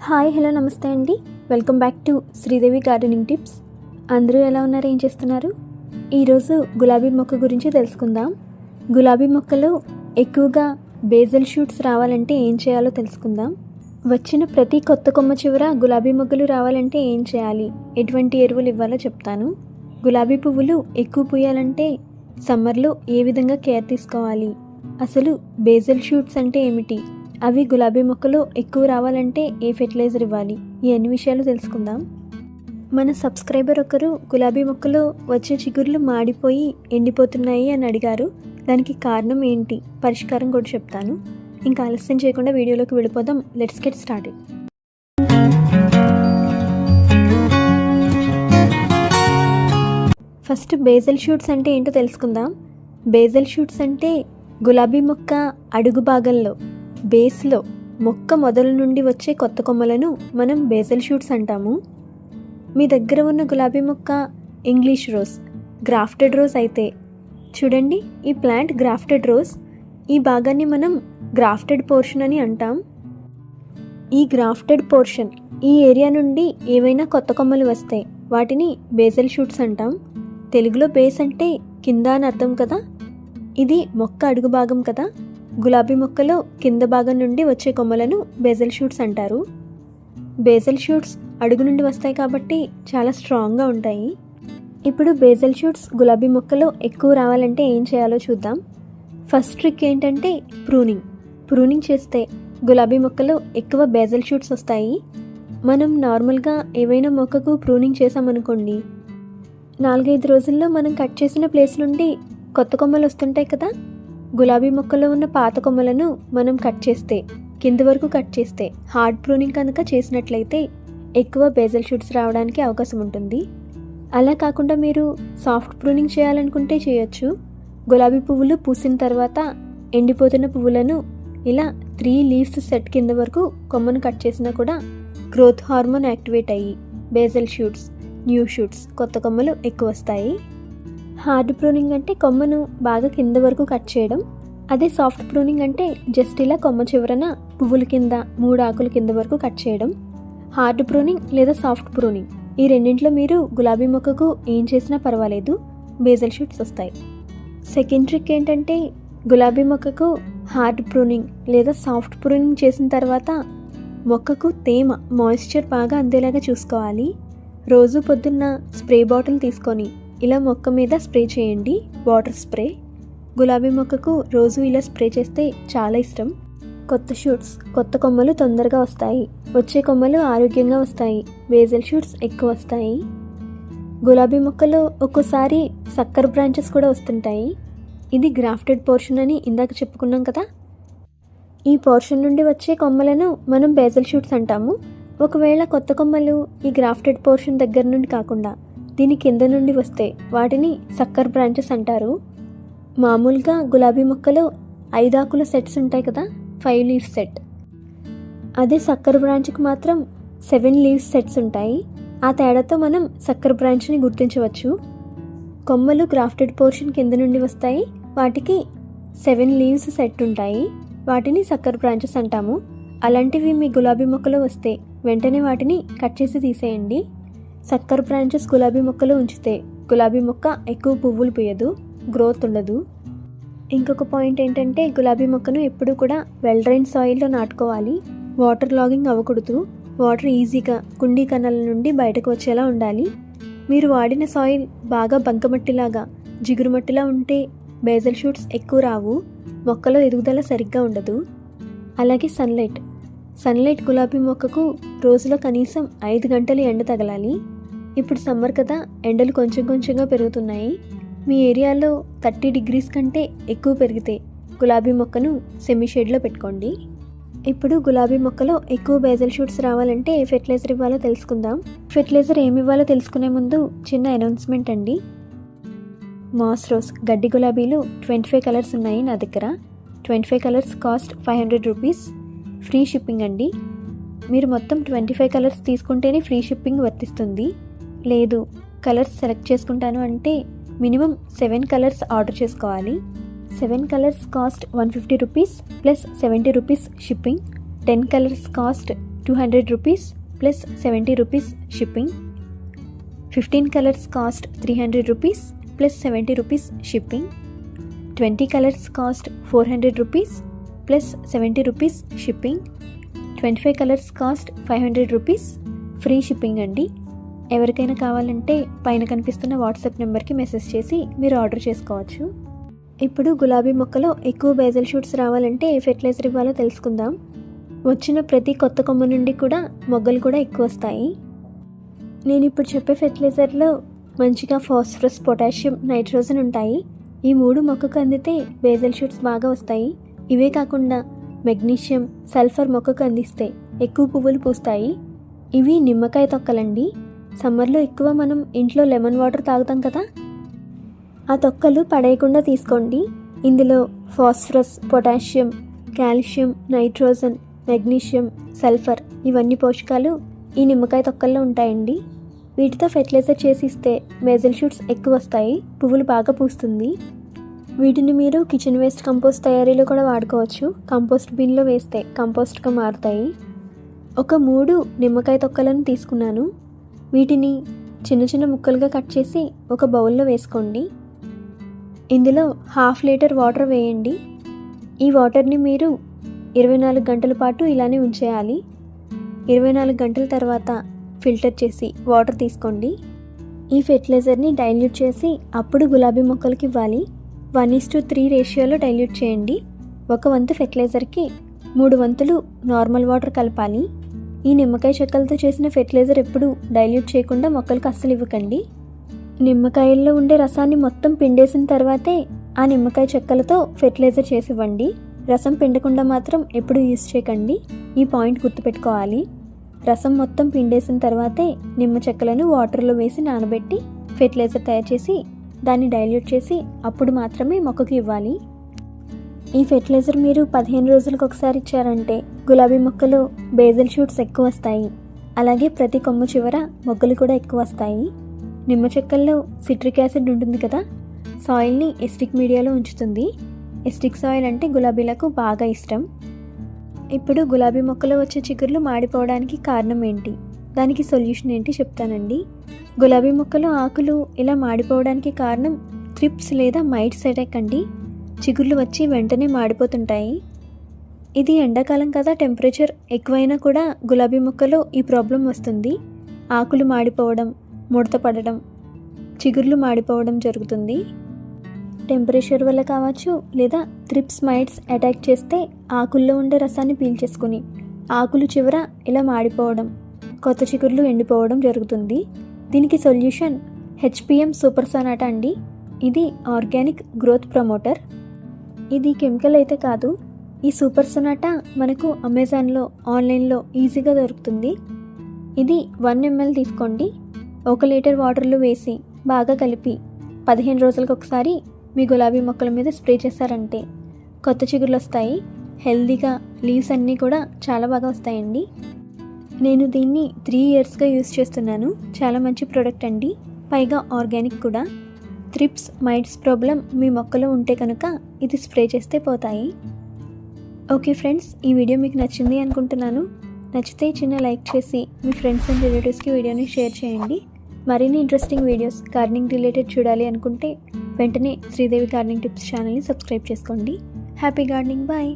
Hi hello నమస్తే అండి. Welcome back to Sridevi gardening tips. అందరూ ఎలా ఉన్నారు? ఏం చేస్తున్నారు? ఈరోజు గులాబీ మొక్క గురించి తెలుసుకుందాం. గులాబీ మొక్కలో ఎక్కువగా బేజల్ షూట్స్ రావాలంటే ఏం చేయాలో తెలుసుకుందాం. వచ్చిన ప్రతి కొత్త కొమ్మ చివర గులాబీ మొగ్గలు రావాలంటే ఏం చేయాలి? ఎటువంటి ఎరువులు ఇవ్వాలో చెప్తాను. గులాబీ పువ్వులు ఎక్కువ పూయాలంటే సమ్మర్లో ఏ విధంగా కేర్ తీసుకోవాలి? అసలు బేజల్ షూట్స్ అంటే ఏమిటి? అవి గులాబీ మొక్కలు ఎక్కువ రావాలంటే ఏ ఫెర్టిలైజర్ ఇవ్వాలి? ఈ అన్ని విషయాలు తెలుసుకుందాం. మన సబ్స్క్రైబర్ ఒకరు గులాబీ మొక్కలు వచ్చే చిగుర్లు మాడిపోయి ఎండిపోతున్నాయి అని అడిగారు. దానికి కారణం ఏంటి? పరిష్కారం కూడా చెప్తాను. ఇంకా ఆలస్యం చేయకుండా వీడియోలోకి వెళ్ళిపోదాం. Let's get start first basal shoots అంటే ఏంటో తెలుసుకుందాం. బేజల్ షూట్స్ అంటే గులాబీ మొక్క అడుగు భాగంలో బేస్లో మొక్క మొదల నుండి వచ్చే కొత్త కొమ్మలను మనం బేజల్ షూట్స్ అంటాము. మీ దగ్గర ఉన్న గులాబీ మొక్క ఇంగ్లీష్ రోజ్ గ్రాఫ్టెడ్ రోజ్ అయితే చూడండి ఈ ప్లాంట్ గ్రాఫ్టెడ్ రోజ్ ఈ భాగాన్ని మనం గ్రాఫ్టెడ్ పోర్షన్ అని అంటాం. ఈ గ్రాఫ్టెడ్ పోర్షన్ ఈ ఏరియా నుండి ఏవైనా కొత్త కొమ్మలు వస్తాయి వాటిని బేజల్ షూట్స్ అంటాం. తెలుగులో బేస్ అంటే కింద అని అర్థం కదా? ఇది మొక్క అడుగు భాగం కదా? గులాబీ మొక్కలో కింద భాగం నుండి వచ్చే కొమ్మలను బేజల్ షూట్స్ అంటారు. బేజల్ షూట్స్ అడుగు నుండి వస్తాయి కాబట్టి చాలా స్ట్రాంగ్గా ఉంటాయి. ఇప్పుడు బేజల్ షూట్స్ గులాబీ మొక్కలో ఎక్కువ రావాలంటే ఏం చేయాలో చూద్దాం. ఫస్ట్ ట్రిక్ ఏంటంటే ప్రూనింగ్. ప్రూనింగ్ చేస్తే గులాబీ మొక్కలో ఎక్కువ బేజల్ షూట్స్ వస్తాయి. మనం నార్మల్గా ఏవైనా మొక్కకు ప్రూనింగ్ చేసామనుకోండి నాలుగైదు రోజుల్లో మనం కట్ చేసిన ప్లేస్ నుండి కొత్త కొమ్మలు వస్తుంటాయి కదా? గులాబీ మొక్కలో ఉన్న పాత కొమ్మలను మనం కట్ చేస్తే కింద వరకు కట్ చేస్తే హార్డ్ ప్రూనింగ్ కనుక చేసినట్లయితే ఎక్కువ బేజల్ షూట్స్ రావడానికి అవకాశం ఉంటుంది. అలా కాకుండా మీరు సాఫ్ట్ ప్రూనింగ్ చేయాలనుకుంటే చేయొచ్చు. గులాబీ పువ్వులు పూసిన తర్వాత ఎండిపోతున్న పువ్వులను ఇలా త్రీ లీవ్స్ సెట్ కింద వరకు కొమ్మను కట్ చేసినా కూడా గ్రోత్ హార్మోన్ యాక్టివేట్ అయ్యి బేజల్ షూట్స్ న్యూ షూట్స్ కొత్త కొమ్మలు ఎక్కువ వస్తాయి. హార్డ్ ప్రూనింగ్ అంటే కొమ్మను బాగా కింద వరకు కట్ చేయడం. అదే సాఫ్ట్ ప్రూనింగ్ అంటే జస్ట్ ఇలా కొమ్మ చివరన పువ్వుల కింద మూడు ఆకుల కింద వరకు కట్ చేయడం. హార్డ్ ప్రూనింగ్ లేదా సాఫ్ట్ ప్రూనింగ్. ఈ రెండింటిలో మీరు గులాబీ మొక్కకు ఏం చేసినా పర్వాలేదు. బేజల్ షూట్స్ వస్తాయి. సెకండ్ ట్రిక్ ఏంటంటే గులాబీ మొక్కకు హార్డ్ ప్రూనింగ్ లేదా సాఫ్ట్ ప్రూనింగ్ చేసిన తర్వాత మొక్కకు తేమ మాయిశ్చర్ బాగా అందేలాగా చూసుకోవాలి. రోజు పొద్దున్న స్ప్రే బాటిల్ తీసుకొని ఇలా మొక్క మీద స్ప్రే చేయండి. Water spray. గులాబీ మొక్కకు రోజు ఇలా స్ప్రే చేస్తే చాలా ఇష్టం. కొత్త షూట్స్ కొత్త కొమ్మలు తొందరగా వస్తాయి. వచ్చే కొమ్మలు ఆరోగ్యంగా వస్తాయి. వేజల్ షూట్స్ ఎక్కువ వస్తాయి. గులాబీ మొక్కలో ఒక్కోసారి సక్కర్ బ్రాంచెస్ కూడా వస్తుంటాయి. ఇది గ్రాఫ్టెడ్ పోర్షన్ అని ఇందాక చెప్పుకున్నాం కదా? ఈ పోర్షన్ నుండి వచ్చే కొమ్మలను మనం బేజల్ షూట్స్ అంటాము. ఒకవేళ కొత్త కొమ్మలు ఈ గ్రాఫ్టెడ్ పోర్షన్ దగ్గర నుండి కాకుండా దీని కింద నుండి వస్తే వాటిని సక్కర్ బ్రాంచెస్ అంటారు. మామూలుగా గులాబీ మొక్కలు ఐదాకుల సెట్స్ ఉంటాయి కదా ఫైవ్ లీవ్స్ సెట్. అదే సక్కర్ బ్రాంచ్కి మాత్రం సెవెన్ లీవ్స్ సెట్స్ ఉంటాయి. ఆ తేడాతో మనం సక్కర్ బ్రాంచ్ని గుర్తించవచ్చు. కొమ్మలు గ్రాఫ్టెడ్ పోర్షన్ కింద నుండి వస్తాయి. వాటికి సెవెన్ లీవ్స్ సెట్ ఉంటాయి. వాటిని సక్కర్ బ్రాంచెస్ అంటాము. అలాంటివి మీ గులాబీ మొక్కలు వస్తే వెంటనే వాటిని కట్ చేసి తీసేయండి. సక్కర్ బ్రాంచెస్ గులాబీ మొక్కలు ఉంచితే గులాబీ మొక్క ఎక్కువ పువ్వులు పూయదు గ్రోత్ ఉండదు. ఇంకొక పాయింట్ ఏంటంటే గులాబీ మొక్కను ఎప్పుడూ కూడా వెల్ డ్రైన్ సాయిల్లో నాటుకోవాలి. వాటర్ లాగింగ్ అవ్వకూడదు. వాటర్ ఈజీగా కుండీ కన్నాల నుండి బయటకు వచ్చేలా ఉండాలి. మీరు వాడిన సాయిల్ బాగా బంకమట్టిలాగా జిగురు మట్టిలా ఉంటే బేజల్ షూట్స్ ఎక్కువ రావు మొక్కలో ఎదుగుదల సరిగ్గా ఉండదు. అలాగే సన్లైట్ సన్లైట్ గులాబీ మొక్కకు రోజులో కనీసం ఐదు గంటలు ఎండ తగలాలి. ఇప్పుడు సమ్మర్ కదా ఎండలు కొంచెం కొంచెంగా పెరుగుతున్నాయి. మీ ఏరియాలో థర్టీ డిగ్రీస్ కంటే ఎక్కువ పెరిగితే గులాబీ మొక్కను సెమీ షేడ్లో పెట్టుకోండి. ఇప్పుడు గులాబీ మొక్కలో ఎక్కువ బేజల్ షూట్స్ రావాలంటే ఏ ఫెర్టిలైజర్ ఇవ్వాలో తెలుసుకుందాం. ఫెర్టిలైజర్ ఏమి ఇవ్వాలో తెలుసుకునే ముందు చిన్న అనౌన్స్మెంట్ అండి. మాస్ రోస్ గడ్డి గులాబీలు ట్వంటీ ఫైవ్ కలర్స్ ఉన్నాయి నా దగ్గర. Twenty five colours cost five hundred rupees. Free shipping అండి. మీరు మొత్తం ట్వంటీ ఫైవ్ కలర్స్ తీసుకుంటేనే ఫ్రీ షిప్పింగ్ వర్తిస్తుంది. లేదు కలర్స్ సెలెక్ట్ చేసుకుంటాను అంటే మినిమం సెవెన్ కలర్స్ ఆర్డర్ చేసుకోవాలి. Seven colours cost one fifty rupees plus seventy rupees shipping. Ten colours cost two hundred rupees plus seventy rupees shipping. Fifteen colours cost three hundred rupees plus seventy rupees shipping. Twenty colours cost four hundred rupees plus seventy rupees shipping. Twenty five colours cost five hundred rupees. Free shipping అండి. ఎవరికైనా కావాలంటే పైన కనిపిస్తున్న WhatsApp నెంబర్కి message చేసి మీరు order చేసుకోవచ్చు. ఇప్పుడు గులాబీ మొక్కలో ఎక్కువ బేజల్ షూట్స్ రావాలంటే ఏ ఫెర్టిలైజర్ ఇవ్వాలో తెలుసుకుందాం. వచ్చిన ప్రతి కొత్త కొమ్మ నుండి కూడా మొగ్గలు కూడా ఎక్కువ వస్తాయి. నేను ఇప్పుడు చెప్పే ఫెర్టిలైజర్లో మంచిగా ఫాస్ఫరస్ పొటాషియం నైట్రోజన్ ఉంటాయి. ఈ మూడు మొక్కకు అందితే బేజల్ షూట్స్ బాగా వస్తాయి. ఇవే కాకుండా మెగ్నీషియం సల్ఫర్ మొక్కకు అందిస్తే ఎక్కువ పువ్వులు పూస్తాయి. ఇవి నిమ్మకాయ తొక్కలండి. సమ్మర్లో ఎక్కువ మనం ఇంట్లో లెమన్ వాటర్ తాగుతాం కదా? ఆ తొక్కలు పడేయకుండా తీసుకోండి. ఇందులో phosphorus potassium calcium nitrogen magnesium sulphur ఇవన్నీ పోషకాలు ఈ నిమ్మకాయ తొక్కల్లో ఉంటాయండి. వీటితో ఫెర్టిలైజర్ చేసి ఇస్తే మేజల్ షూట్స్ ఎక్కువ వస్తాయి పువ్వులు బాగా పూస్తుంది. వీటిని మీరు కిచెన్ వేస్ట్ కంపోస్ట్ తయారీలో కూడా వాడుకోవచ్చు. కంపోస్ట్ బిన్లో వేస్తే కంపోస్ట్గా మారుతాయి. ఒక మూడు నిమ్మకాయ తొక్కలను తీసుకున్నాను. వీటిని చిన్న చిన్న ముక్కలుగా కట్ చేసి ఒక బౌల్లో వేసుకోండి. ఇందులో హాఫ్ లీటర్ వాటర్ వేయండి. ఈ వాటర్ని మీరు ఇరవై నాలుగు గంటల పాటు ఇలానే ఉంచేయాలి. ఇరవై నాలుగు గంటల తర్వాత ఫిల్టర్ చేసి వాటర్ తీసుకోండి. ఈ ఫెర్టిలైజర్ని డైల్యూట్ చేసి అప్పుడు గులాబీ మొక్కలకి ఇవ్వాలి. వన్ ఇస్ టు త్రీ రేషియోలో డైల్యూట్ చేయండి. ఒక వంతు ఫెర్టిలైజర్కి మూడు వంతులు నార్మల్ వాటర్ కలపాలి. ఈ నిమ్మకాయ చెక్కలతో చేసిన ఫెర్టిలైజర్ ఎప్పుడు డైల్యూట్ చేయకుండా మొక్కలకు అస్సలు ఇవ్వకండి. నిమ్మకాయల్లో ఉండే రసాన్ని మొత్తం పిండేసిన తర్వాతే ఆ నిమ్మకాయ చెక్కలతో ఫెర్టిలైజర్ చేసి ఇవ్వండి. రసం పిండకుండా మాత్రం ఎప్పుడు యూస్ చేయకండి. ఈ పాయింట్ గుర్తుపెట్టుకోవాలి. రసం మొత్తం పిండేసిన తర్వాతే నిమ్మ చెక్కలను వాటర్లో వేసి నానబెట్టి ఫెర్టిలైజర్ తయారు చేసి దాన్ని డైల్యూట్ చేసి అప్పుడు మాత్రమే మొక్కకు ఇవ్వాలి. ఈ ఫెర్టిలైజర్ మీరు పదిహేను రోజులకు ఒకసారి ఇచ్చారంటే గులాబీ మొక్కలు బేజల్ షూట్స్ ఎక్కువ వస్తాయి. అలాగే ప్రతి కొమ్మ చివర మొగ్గలు కూడా ఎక్కువ వస్తాయి. నిమ్మ చెక్కల్లో సిట్రిక్ యాసిడ్ ఉంటుంది కదా సాయిల్ని ఎస్టిక్ మీడియాలో ఉంచుతుంది. ఎస్టిక్ సాయిల్ అంటే గులాబీలకు బాగా ఇష్టం. ఇప్పుడు గులాబీ మొక్కలో వచ్చే చిగుర్లు మాడిపోవడానికి కారణం ఏంటి? దానికి సొల్యూషన్ ఏంటి చెప్తానండి. గులాబీ మొక్కలు ఆకులు ఇలా మాడిపోవడానికి కారణం త్రిప్స్ లేదా మైట్స్ అటాక్ అండి. చిగుర్లు వచ్చి వెంటనే మాడిపోతుంటాయి. ఇది ఎండాకాలం కదా టెంపరేచర్ ఎక్కువైనా కూడా గులాబీ మొక్కలో ఈ ప్రాబ్లం వస్తుంది. ఆకులు మాడిపోవడం ముడత పడడం చిగుర్లు మాడిపోవడం జరుగుతుంది. టెంపరేచర్ వల్ల కావచ్చు లేదా త్రిప్స్ మైట్స్ అటాక్ చేస్తే ఆకుల్లో ఉండే రసాన్ని పీల్చేసుకుని ఆకులు చివర ఇలా మాడిపోవడం కొత్త చిగుర్లు ఎండిపోవడం జరుగుతుంది. దీనికి సొల్యూషన్ హెచ్పిఎం సూపర్ సోనాట అండి. ఇది ఆర్గానిక్ గ్రోత్ ప్రమోటర్. ఇది కెమికల్ అయితే కాదు ఈ సూపర్ సొనాటా మనకు అమెజాన్లో ఆన్లైన్లో ఈజీగా దొరుకుతుంది. ఇది వన్ ఎంఎల్ తీసుకోండి. ఒక లీటర్ వాటర్లో వేసి బాగా కలిపి పదిహేను రోజులకు ఒకసారి మీ గులాబీ మొక్కల మీద స్ప్రే చేశారంటే కొత్త చిగుర్లు వస్తాయి. హెల్దీగా లీవ్స్ అన్నీ కూడా చాలా బాగా వస్తాయండి. నేను దీన్ని త్రీ ఇయర్స్గా యూస్ చేస్తున్నాను. చాలా మంచి ప్రోడక్ట్ అండి. పైగా ఆర్గానిక్ కూడా. త్రిప్స్ మైట్స్ ప్రాబ్లం మీ మొక్కలో ఉంటే కనుక ఇది స్ప్రే చేస్తే పోతాయి. ఓకే ఫ్రెండ్స్ ఈ వీడియో మీకు నచ్చింది అనుకుంటున్నాను. నచ్చితే చిన్న లైక్ చేసి మీ ఫ్రెండ్స్ అండ్ రిలేటివ్స్కి వీడియోని షేర్ చేయండి. మరిన్ని ఇంట్రెస్టింగ్ వీడియోస్ గార్డెనింగ్ రిలేటెడ్ చూడాలి అనుకుంటే వెంటనే శ్రీదేవి గార్డెనింగ్ టిప్స్ ఛానల్ని సబ్స్క్రైబ్ చేసుకోండి. Happy gardening bye!